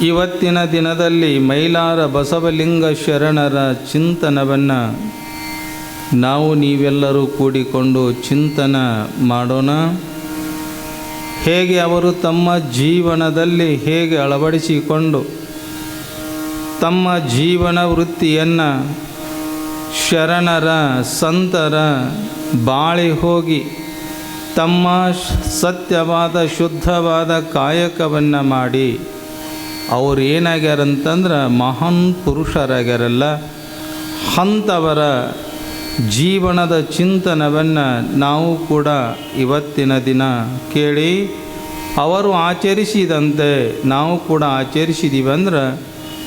ಇವತ್ತಿನ ದಿನದಲ್ಲಿ ಮೈಲಾರ ಬಸವಲಿಂಗ ಶರಣರ ಚಿಂತನವನ್ನು ನಾವು ನೀವೆಲ್ಲರೂ ಕೂಡಿಕೊಂಡು ಚಿಂತನ ಮಾಡೋಣ. ಹೇಗೆ ಅವರು ತಮ್ಮ ಜೀವನದಲ್ಲಿ ಹೇಗೆ ಅಳವಡಿಸಿಕೊಂಡು ತಮ್ಮ ಜೀವನ ವೃತ್ತಿಯನ್ನು ಶರಣರ ಸಂತರ ಬಾಳಿ ಹೋಗಿ ತಮ್ಮ ಸತ್ಯವಾದ ಶುದ್ಧವಾದ ಕಾಯಕವನ್ನು ಮಾಡಿ ಅವ್ರು ಏನಾಗ್ಯಾರಂತಂದ್ರೆ ಮಹಾನ್ ಪುರುಷರಾಗ್ಯಾರಲ್ಲ, ಅಂಥವರ ಜೀವನದ ಚಿಂತನವನ್ನು ನಾವು ಕೂಡ ಇವತ್ತಿನ ದಿನ ಕೇಳಿ ಅವರು ಆಚರಿಸಿದಂತೆ ನಾವು ಕೂಡ ಆಚರಿಸಿದ್ದೀವಿ ಅಂದ್ರೆ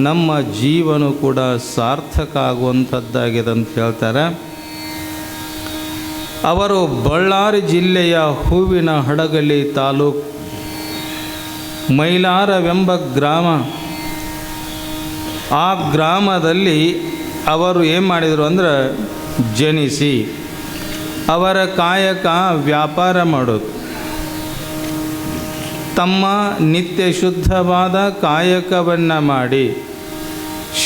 ನಮ್ಮ ಜೀವನ ಕೂಡ ಸಾರ್ಥಕ ಆಗುವಂಥದ್ದಾಗಿದೆ ಅಂತ ಹೇಳ್ತಾರೆ. ಅವರು ಬಳ್ಳಾರಿ ಜಿಲ್ಲೆಯ ಹೂವಿನ ಹಡಗಲಿ ತಾಲೂಕು ಮೈಲಾರವೆಂಬ ಗ್ರಾಮ. ಆ ಗ್ರಾಮದಲ್ಲಿ ಅವರು ಏನು ಮಾಡಿದರು ಅಂದ್ರೆ ಜನಿಸಿ ಅವರ ಕಾಯಕ ವ್ಯಾಪಾರ ಮಾಡೋದು. ತಮ್ಮ ನಿತ್ಯ ಶುದ್ಧವಾದ ಕಾಯಕವನ್ನು ಮಾಡಿ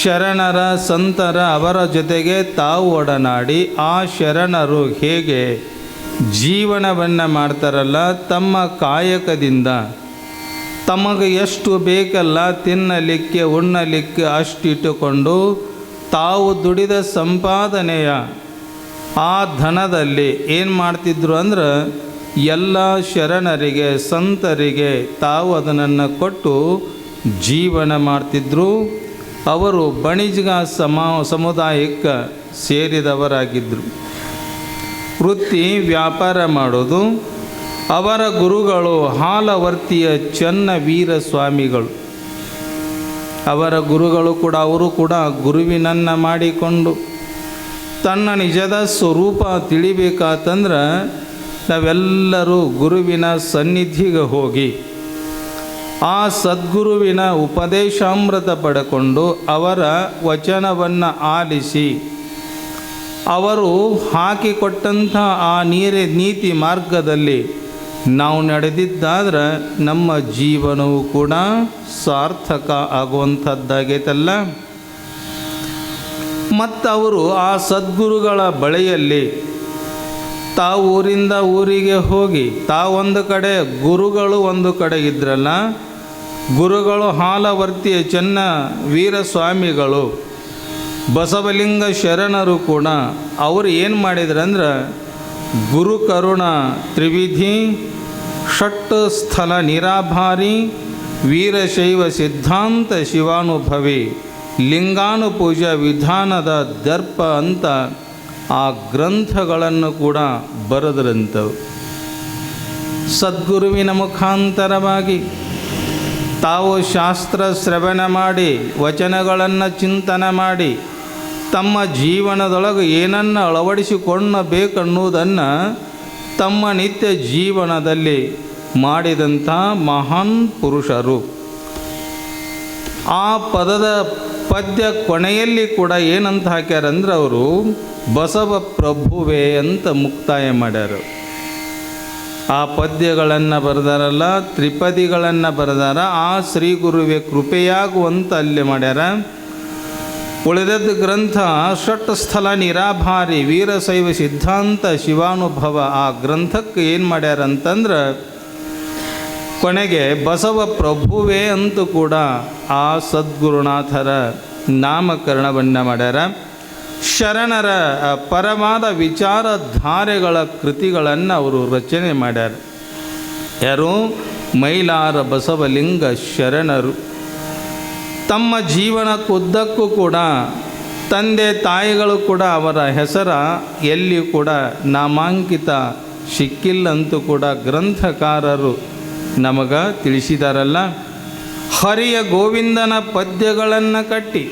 ಶರಣರ ಸಂತರ ಅವರ ಜೊತೆಗೆ ತಾವು ಒಡನಾಡಿ ಆ ಶರಣರು ಹೇಗೆ ಜೀವನವನ್ನು ಮಾಡ್ತಾರಲ್ಲ ತಮ್ಮ ಕಾಯಕದಿಂದ ತಮಗೆ ಎಷ್ಟು ಬೇಕಲ್ಲ ತಿನ್ನಲಿಕ್ಕೆ, ಉಣ್ಣಲಿಕ್ಕೆ ಅಷ್ಟಿಟ್ಟುಕೊಂಡು, ತಾವು ದುಡಿದ ಸಂಪಾದನೆಯ ಆ ಧನದಲ್ಲಿ ಏನು ಮಾಡ್ತಿದ್ರು ಅಂದ್ರೆ, ಎಲ್ಲ ಶರಣರಿಗೆ, ಸಂತರಿಗೆ ತಾವು ಅದನ್ನು ಕೊಟ್ಟು ಜೀವನ ಮಾಡ್ತಿದ್ರು. ಅವರು ಬಣಿಜ್ಗ ಸಮ, ಸಮುದಾಯಕ್ಕೆ ಸೇರಿದವರಾಗಿದ್ದರು ವೃತ್ತಿ ವ್ಯಾಪಾರ ಮಾಡೋದು ಅವರ ಗುರುಗಳು ಹಾಲವರ್ತಿಯ ಚನ್ನ ವೀರ ಸ್ವಾಮಿಗಳು. ಅವರ ಗುರುಗಳು ಕೂಡ, ಅವರು ಕೂಡ ಗುರುವಿನನ್ನು ಮಾಡಿಕೊಂಡು ತನ್ನ ನಿಜದ ಸ್ವರೂಪ ತಿಳಿಬೇಕಾತಂದ್ರೆ ನಾವೆಲ್ಲರೂ ಗುರುವಿನ ಸನ್ನಿಧಿಗೆ ಹೋಗಿ ಆ ಸದ್ಗುರುವಿನ ಉಪದೇಶಾಮೃತ ಪಡೆಕೊಂಡು ಅವರ ವಚನವನ್ನು ಆಲಿಸಿ ಅವರು ಹಾಕಿಕೊಟ್ಟಂಥ ಆ ನೀರಿ ನೀತಿ ಮಾರ್ಗದಲ್ಲಿ ನಾವು ನಡೆದಿದ್ದಾದ್ರೆ ನಮ್ಮ ಜೀವನವು ಕೂಡ ಸಾರ್ಥಕ ಆಗುವಂಥದ್ದಾಗೈತಲ್ಲ? ಮತ್ತು ಅವರು ಆ ಸದ್ಗುರುಗಳ ಬಳಿಯಲ್ಲಿ ತಾವು ಊರಿಂದ ಊರಿಗೆ ಹೋಗಿ ತಾವೊಂದು ಕಡೆ, ಗುರುಗಳು ಒಂದು ಕಡೆ ಇದ್ರಲ್ಲ, ಗುರುಗಳು ಹಾಲವರ್ತಿಯ ಚೆನ್ನ ವೀರಸ್ವಾಮಿಗಳು, ಬಸವಲಿಂಗ ಶರಣರು ಕೂಡ, ಅವರು ಏನು ಮಾಡಿದ್ರಂದ್ರೆ ಗುರು ಕರುಣ ತ್ರಿವಿಧಿ ಷಟ್ ಸ್ಥಲ ನಿರಾಭಾರಿ ವೀರಶೈವ ಸಿದ್ಧಾಂತ ಶಿವಾನುಭವಿ, ಲಿಂಗಾನುಪೂಜ ವಿಧಾನದ ದರ್ಪ ಅಂತ ಆ ಗ್ರಂಥಗಳನ್ನು ಕೂಡ ಬರೆದ್ರಂಥವು ಸದ್ಗುರುವಿನ ಮುಖಾಂತರವಾಗಿ ತಾವು ಶಾಸ್ತ್ರ ಶ್ರವಣ ಮಾಡಿ, ವಚನಗಳನ್ನು ಚಿಂತನೆ ಮಾಡಿ, ತಮ್ಮ ಜೀವನದೊಳಗೆ ಏನನ್ನು ಅಳವಡಿಸಿಕೊಳ್ಳಬೇಕನ್ನುವುದನ್ನು ತಮ್ಮ ನಿತ್ಯ ಜೀವನದಲ್ಲಿ ಮಾಡಿದಂಥ ಮಹಾನ್ ಪುರುಷರು. ಆ ಪದದ ಪದ್ಯ ಕೊನೆಯಲ್ಲಿ ಕೂಡ ಏನಂತ ಹಾಕ್ಯಾರಂದ್ರೆ ಅವರು, ಬಸವ ಪ್ರಭುವೆ ಅಂತ ಮುಕ್ತಾಯ ಮಾಡ್ಯಾರ. ಆ ಪದ್ಯಗಳನ್ನು ಬರೆದಾರಲ್ಲ, ತ್ರಿಪದಿಗಳನ್ನು ಬರೆದಾರ, ಆ ಶ್ರೀ ಗುರುವೆ ಕೃಪೆಯಾಗುವಂತ ಅಲ್ಲಿ ಮಾಡ್ಯಾರ. ಉಳಿದದ್ದು ಗ್ರಂಥ, ಷಟ್ ಸ್ಥಳ ನಿರಾಭಾರಿ ವೀರಶೈವ ಸಿದ್ಧಾಂತ, ಶಿವಾನುಭವ. ಆ ಗ್ರಂಥಕ್ಕೆ ಏನು ಮಾಡ್ಯಾರಂತಂದ್ರೆ, ಕೊನೆಗೆ ಬಸವ ಪ್ರಭುವೇ ಅಂತೂ ಕೂಡ ಆ ಸದ್ಗುರುನಾಥರ ನಾಮಕರಣವನ್ನು ಮಾಡ್ಯಾರ. ಶರಣರ ಪರವಾದ ವಿಚಾರಧಾರೆಗಳ ಕೃತಿಗಳನ್ನು ಅವರು ರಚನೆ ಮಾಡ್ಯಾರ. ಯಾರು? ಮೈಲಾರ ಬಸವಲಿಂಗ ಶರಣರು. ತಮ್ಮ ಜೀವನಕ್ಕುದ್ದಕ್ಕೂ ಕೂಡ, ತಂದೆ ತಾಯಿಗಳು ಕೂಡ ಅವರ ಹೆಸರ ಎಲ್ಲಿಯೂ ಕೂಡ ನಾಮಾಂಕಿತ ಸಿಕ್ಕಿಲ್ಲಂತೂ ಕೂಡ ಗ್ರಂಥಕಾರರು ನಮಗ ತಿಳಿಸಿದಾರಲ್ಲ. ಹರಿಯ ಗೋವಿಂದನ ಪದ್ಯಗಳನ್ನು ಕಟ್ಟಿ,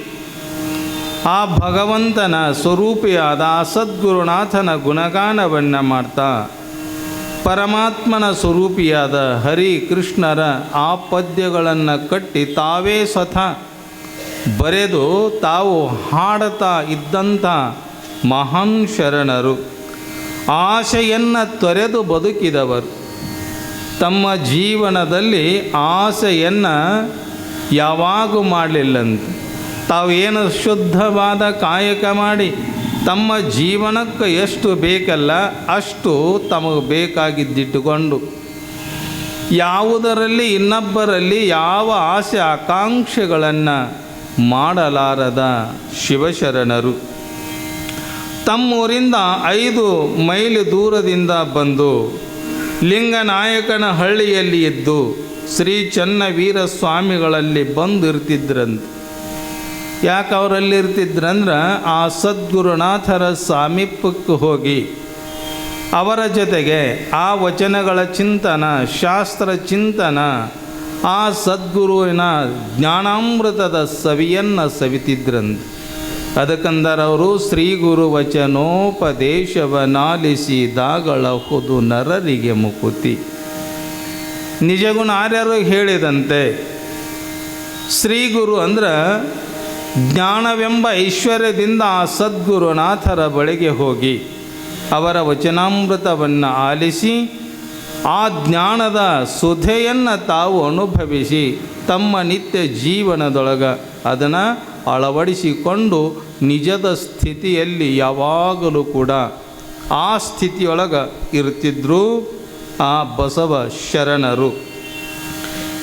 ಆ ಭಗವಂತನ ಸ್ವರೂಪಿಯಾದ ಆ ಸದ್ಗುರುನಾಥನ ಗುಣಗಾನವನ್ನು ಮಾಡ್ತಾ, ಪರಮಾತ್ಮನ ಸ್ವರೂಪಿಯಾದ ಹರಿ ಕೃಷ್ಣರ ಆ ಪದ್ಯಗಳನ್ನು ಕಟ್ಟಿ ತಾವೇ ಸ್ವತಃ ಬರೆದು ತಾವು ಹಾಡುತ್ತಾ ಇದ್ದಂಥ ಮಹಾನ್ ಶರಣರು ಆಸೆಯನ್ನು ತೊರೆದು ಬದುಕಿದವರು. ತಮ್ಮ ಜೀವನದಲ್ಲಿ ಆಸೆಯನ್ನು ಯಾವಾಗೂ ಮಾಡಲಿಲ್ಲಂತ. ತಾವು ಏನು ಶುದ್ಧವಾದ ಕಾಯಕ ಮಾಡಿ ತಮ್ಮ ಜೀವನಕ್ಕೆ ಎಷ್ಟು ಬೇಕಲ್ಲ ಅಷ್ಟು ತಮಗೆ ಬೇಕಾಗಿದ್ದಿಟ್ಟುಕೊಂಡು, ಯಾವುದರಲ್ಲಿ ಇನ್ನೊಬ್ಬರಲ್ಲಿ ಯಾವ ಆಸೆ ಆಕಾಂಕ್ಷೆಗಳನ್ನು ಮಾಡಲಾರದ ಶಿವಶರಣರು. ತಮ್ಮೂರಿಂದ ಐದು ಮೈಲು ದೂರದಿಂದ ಬಂದು ಲಿಂಗನಾಯಕನ ಹಳ್ಳಿಯಲ್ಲಿ ಇದ್ದು ಶ್ರೀ ಚನ್ನವೀರ ಸ್ವಾಮಿಗಳಲ್ಲಿ ಬಂದು ಇರ್ತಿದ್ರಂತೆ ಯಾಕೆ ಅವರಲ್ಲಿ ಇರ್ತಿದ್ರಂದ್ರೆ ಆ ಸದ್ಗುರುನಾಥರ ಸಾಮೀಪಕ್ಕೆ ಹೋಗಿ ಅವರ ಜೊತೆಗೆ ಆ ವಚನಗಳ ಚಿಂತನ, ಶಾಸ್ತ್ರ ಚಿಂತನ ಆ ಸದ್ಗುರುವಿನ ಜ್ಞಾನಾಮೃತದ ಸವಿಯನ್ನು ಸವಿತಿದ್ರಂತ ಅದಕ್ಕಂದರವರು ಶ್ರೀ ಹುದು ನರರಿಗೆ ಮುಕುತಿ. ನಿಜಗುಣ ಆರ್ಯರು ಹೇಳಿದಂತೆ ಶ್ರೀ ಗುರು ಅಂದ್ರೆ ಜ್ಞಾನವೆಂಬ ಐಶ್ವರ್ಯದಿಂದ ಆ ಸದ್ಗುರುನಾಥರ ಬಳಿಗೆ ಹೋಗಿ ಅವರ ವಚನಾಮೃತವನ್ನು ಆಲಿಸಿ ಆ ಜ್ಞಾನದ ಸುಧೆಯನ್ನು ತಾವು ಅನುಭವಿಸಿ ತಮ್ಮ ನಿತ್ಯ ಜೀವನದೊಳಗೆ ಅದನ್ನು ಅಳವಡಿಸಿಕೊಂಡು ನಿಜದ ಸ್ಥಿತಿಯಲ್ಲಿ ಯಾವಾಗಲೂ ಕೂಡ ಆ ಸ್ಥಿತಿಯೊಳಗೆ ಇರ್ತಿದ್ರು ಆ ಬಸವ ಶರಣರು.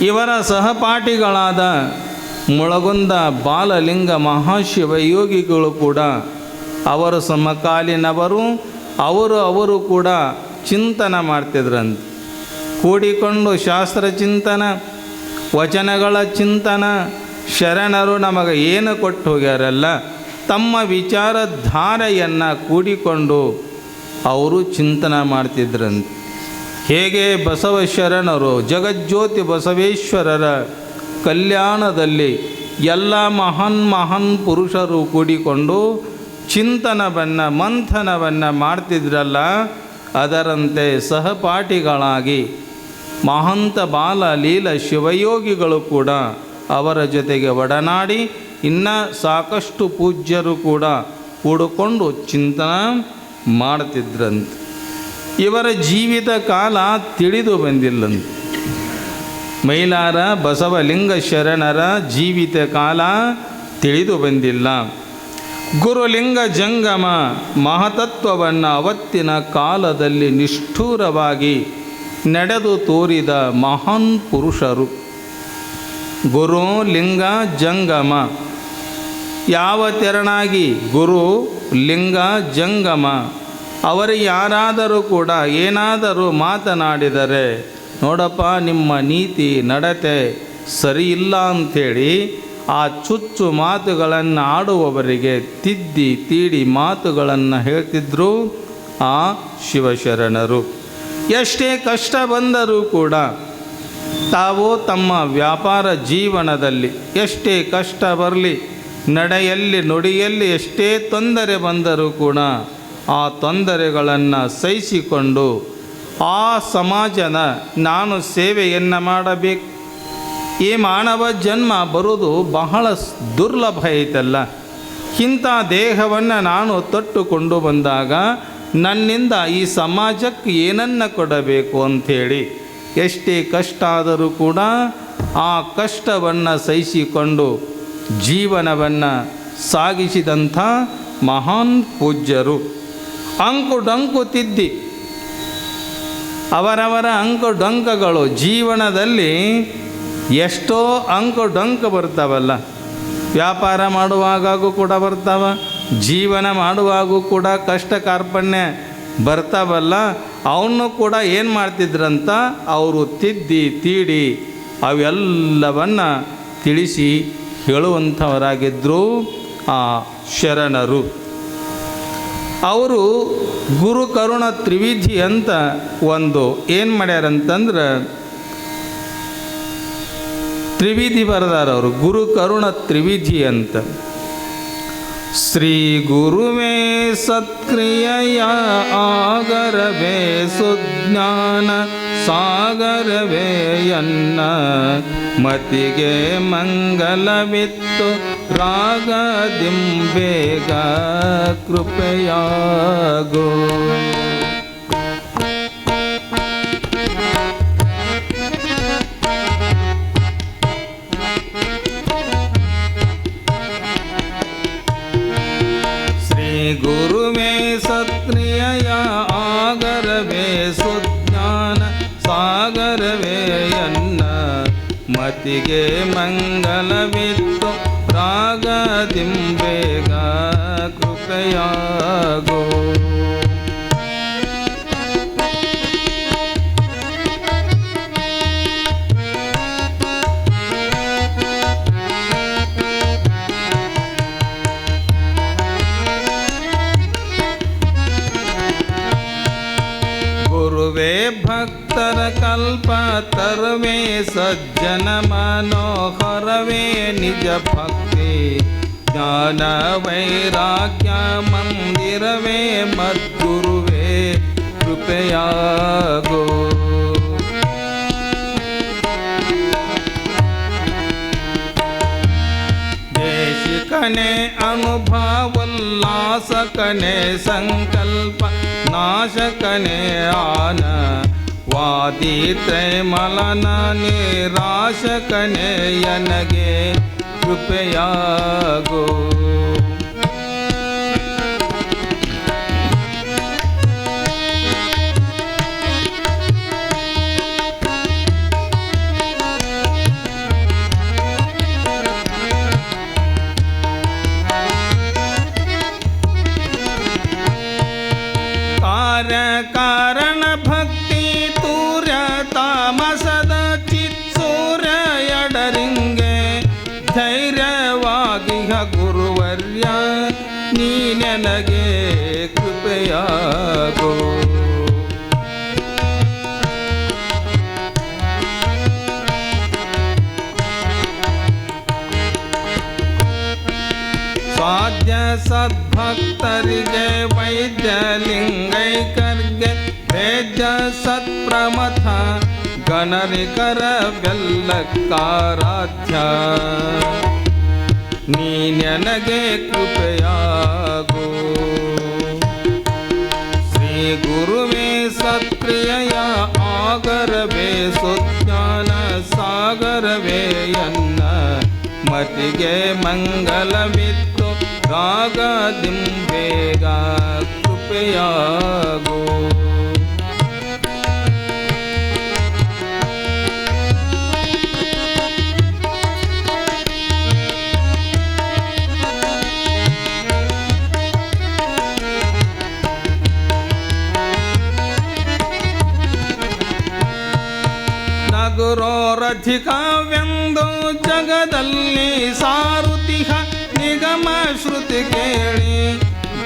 ಇವರ ಸಹಪಾಠಿಗಳಾದ ಮುಳಗುಂದ ಬಾಲಲಿಂಗ ಮಹಾಶಿವಯೋಗಿಗಳು ಕೂಡ ಅವರ ಸಮಕಾಲೀನವರು, ಅವರು ಅವರು ಕೂಡ ಚಿಂತನ ಮಾಡ್ತಿದ್ರಂತೆ. ಕೂಡಿಕೊಂಡು ಶಾಸ್ತ್ರ ಚಿಂತನ, ವಚನಗಳ ಚಿಂತನ, ಶರಣರು ನಮಗೆ ಏನು ಕೊಟ್ಟು ಹೋಗ್ಯಾರಲ್ಲ, ತಮ್ಮ ವಿಚಾರಧಾರೆಯನ್ನು ಕೂಡಿಕೊಂಡು ಅವರು ಚಿಂತನ ಮಾಡ್ತಿದ್ರಂತೆ. ಹೇಗೆ ಬಸವ ಶರಣರು, ಜಗಜ್ಯೋತಿ ಬಸವೇಶ್ವರರ ಕಲ್ಯಾಣದಲ್ಲಿ ಎಲ್ಲ ಮಹಾನ್ ಮಹಾನ್ ಪುರುಷರು ಕೂಡಿಕೊಂಡು ಚಿಂತನವನ್ನು, ಮಂಥನವನ್ನು ಮಾಡ್ತಿದ್ರಲ್ಲ ಅದರಂತೆ ಸಹಪಾಠಿಗಳಾಗಿ ಮಹಂತ ಬಾಲ ಲೀಲ ಶಿವಯೋಗಿಗಳು ಕೂಡ ಅವರ ಜೊತೆಗೆ ಒಡನಾಡಿ ಇನ್ನು ಸಾಕಷ್ಟು ಪೂಜ್ಯರು ಕೂಡ ಕೂಡಿಕೊಂಡು ಚಿಂತನ ಮಾಡ್ತಿದ್ರಂತೆ. ಇವರ ಜೀವಿತ ಕಾಲ ತಿಳಿದು ಬಂದಿಲ್ಲಂತೆ. ಮೈಲಾರ ಬಸವಲಿಂಗ ಶರಣರ ಜೀವಿತ ಕಾಲ ತಿಳಿದು ಬಂದಿಲ್ಲ. ಗುರುಲಿಂಗ ಜಂಗಮ ಮಹತತ್ವವನ್ನು ಅವತ್ತಿನ ಕಾಲದಲ್ಲಿ ನಿಷ್ಠೂರವಾಗಿ ನಡೆದು ತೋರಿದ ಮಹಾನ್ ಪುರುಷರು. ಗುರು ಲಿಂಗ ಜಂಗಮ. ಯಾವ ತೆರನಾಗಿ? ಗುರು ಲಿಂಗ ಜಂಗಮ. ಅವರು ಯಾರಾದರೂ ಕೂಡ ಏನಾದರೂ ಮಾತನಾಡಿದರೆ, ನೋಡಪ್ಪ, ನಿಮ್ಮ ನೀತಿ ನಡತೆ ಸರಿ ಇಲ್ಲ ಅಂಥೇಳಿ ಆ ಚುಚ್ಚು ಮಾತುಗಳನ್ನು ಆಡುವವರಿಗೆ ತಿದ್ದಿ ತೀಡಿ ಮಾತುಗಳನ್ನು ಹೇಳ್ತಿದ್ರು ಆ ಶಿವಶರಣರು. ಎಷ್ಟೇ ಕಷ್ಟ ಬಂದರೂ ಕೂಡ ತಾವು ತಮ್ಮ ವ್ಯಾಪಾರ ಜೀವನದಲ್ಲಿ ಎಷ್ಟೇ ಕಷ್ಟ ಬರಲಿ, ನಡೆಯಲ್ಲಿ ನುಡಿಯಲ್ಲಿ ಎಷ್ಟೇ ತೊಂದರೆ ಬಂದರೂ ಕೂಡ ಆ ತೊಂದರೆಗಳನ್ನು ಸಹಿಸಿಕೊಂಡು ಆ ಸಮಾಜದ ನಾನು ಸೇವೆಯನ್ನು ಮಾಡಬೇಕು. ಈ ಮಾನವ ಜನ್ಮ ಬರುವುದು ಬಹಳ ದುರ್ಲಭ ಐತಲ್ಲ. ಇಂಥ ದೇಹವನ್ನು ನಾನು ತೊಟ್ಟುಕೊಂಡು ಬಂದಾಗ ನನ್ನಿಂದ ಈ ಸಮಾಜಕ್ಕೆ ಏನನ್ನು ಕೊಡಬೇಕು ಅಂಥೇಳಿ. ಎಷ್ಟೇ ಕಷ್ಟ ಆದರೂ ಕೂಡ ಆ ಕಷ್ಟವನ್ನು ಸಹಿಸಿಕೊಂಡು ಜೀವನವನ್ನು ಸಾಗಿಸಿದಂಥ ಮಹಾನ್ ಪೂಜ್ಯರು. ಅಂಕು ಡಂಕು ತಿದ್ದಿ ಅವರವರ ಅಂಕು ಡಂಕಗಳು ಜೀವನದಲ್ಲಿ ಎಷ್ಟೋ ಅಂಕು ಡೊಂಕ ಬರ್ತಾವಲ್ಲ ವ್ಯಾಪಾರ ಮಾಡುವಾಗೂ ಕೂಡ ಬರ್ತಾವ, ಜೀವನ ಮಾಡುವಾಗೂ ಕೂಡ ಕಷ್ಟ ಕಾರ್ಪಣ್ಯ ಬರ್ತಾವಲ್ಲ, ಅವನು ಕೂಡ ಏನು ಮಾಡ್ತಿದ್ರಂತ ಅವರು ತಿದ್ದಿ, ತೀಡಿ, ಅವೆಲ್ಲವನ್ನು ತಿಳಿಸಿ ಹೇಳುವಂಥವರಾಗಿದ್ದರು ಆ ಶರಣರು. ಅವರು ಗುರು ಕರುಣ ತ್ರಿವಿಧಿ ಅಂತ ಒಂದು ಏನು ಮಾಡ್ಯಾರಂತಂದ್ರೆ ತ್ರಿವಿಧಿ ಬರೆದಾರ ಅವರು ಗುರು ಕರುಣ ತ್ರಿವಿಧಿ ಅಂತ. ಶ್ರೀ ಗುರುವೇ ಸತ್ಕ್ರಿಯೆಯ ಆಗರವೇ ಸುಜ್ಞಾನ, ಸಾಗರವೇ ಎನ್ನ. ಮತಿಗೆ ಮಂಗಲವಿತ್ತು ರಾಗದಿಂಬೇಗ ಕೃಪೆಯಾಗೋ. ವಿನಯ ಆಗರವೇ ಸುಜ್ಞಾನ ಸಾಗರವೇಯನ್ನ ಮತಿಗೆ ಮಂಗಲವಿತ್ತು ರಾಗದಿಂಬೇಗ ಕೃಪೆಯಾಗ. ಭಕ್ತರ ಕಲ್ಪ ತರುವೆ ಸಜ್ಜನ ಮನೋಹರವೇ ನಿಜ ಭಕ್ತಿ ಜ್ಞಾನ ವೈರಾಗ್ಯ ಮಂದಿರವೇ ಮದ್ಗುರುವೇ ಕೃಪೆಯಾಗೋ ದೇಶಿಕನೆ ಅನುಭವೋಲ್ಲಾಸಕನೆ ಸಂಕಲ್ಪ ನಾಶಕನೆ ಆನ ವಾದಿ ತ್ರೈಮಲನ ನಿರಾಶಕನೆ ಯನಗೆ ಕೃಪೆಯಾಗೋ. ಕೃಪೆಯಾಗೋ ಸಾಧ್ಯ ಸದ್ಭಕ್ತರಿಗೆ ವೈದ್ಯ ಲಿಂಗೈಕರ್ಗೆ ವೇದ್ಯ ಸತ್ಪ್ರಮಥ ಗಣರಿಕರ ಬೆಲ್ಲಕ್ಕಾರಾಧ್ಯ ನೀ ನನಗೆ ಕೃಪೆಯಾಗೋ गुरुवे सत्प्रियया आगरवे सु न सागर वे यन्न मतिगे मङ्गलविदुद्धागदिम्बे गा। कृ ಕೃಪೆಯಾಗೋ ನಗುರೋರಧಿಕವೆಂದು ಜಗದಲ್ಲಿ ಸಾರುತಿಹ ನಿಗಮ ಶ್ರುತಿ ಕೇಳಿ,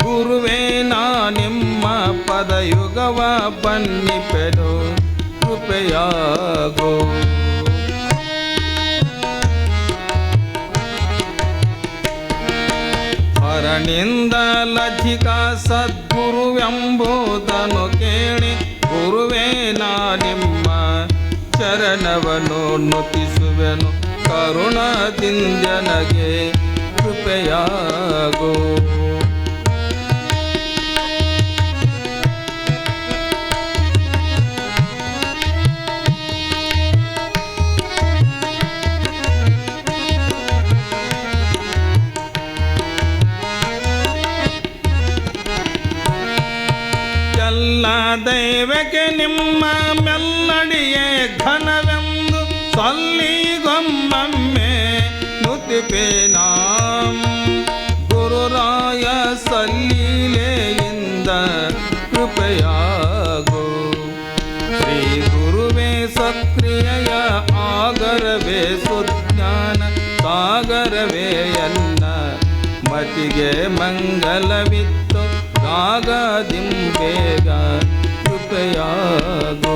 ಗುರುವೇ, ನಾ ನಿಮ್ಮ ಪದಯುಗವ ಬನ್ನಿಪೆದು ಕೃಪೆಯಾಗೋ. ಪರನಿಂದ ಲಧಿಕ ಸದ್ಗುರುವೆಂಬುದನ್ನು ಕೇಳಿ, ಗುರುವೇ, ನಾ ನಿಮ್ಮ ಚರಣವನ್ನು ನುತಿಸುವೆನು. ಕರುಣದಿಂದನಗೆ ಕೃಪೆಯಾಗೋ. ಎಲ್ಲ ದೈವಕ್ಕೆ ನಿಮ್ಮ ಮೆಲ್ಲಡಿಯೇ ಘನವೆಂದು ಸಲ್ಲಿಗೊಮ್ಮೊಮ್ಮೆ ನುತಿಪೆ ನಾಂ. ಗುರುರಾಯ ಸಲ್ಲೀಲೆಯಿಂದ ಕೃಪೆಯಾಗೋ. ಶ್ರೀ ಗುರುವೇ ಸಕ್ರಿಯ ಆಗರವೇ ಸುಜ್ಞಾನ, ಸಾಗರವೇ ಎನ್ನ ಮತಿಗೆ ಮಂಗಲವಿತ್ತು. ಆಗದಿಂಬೇಗ ಕೃಪೆಯಾಗೋ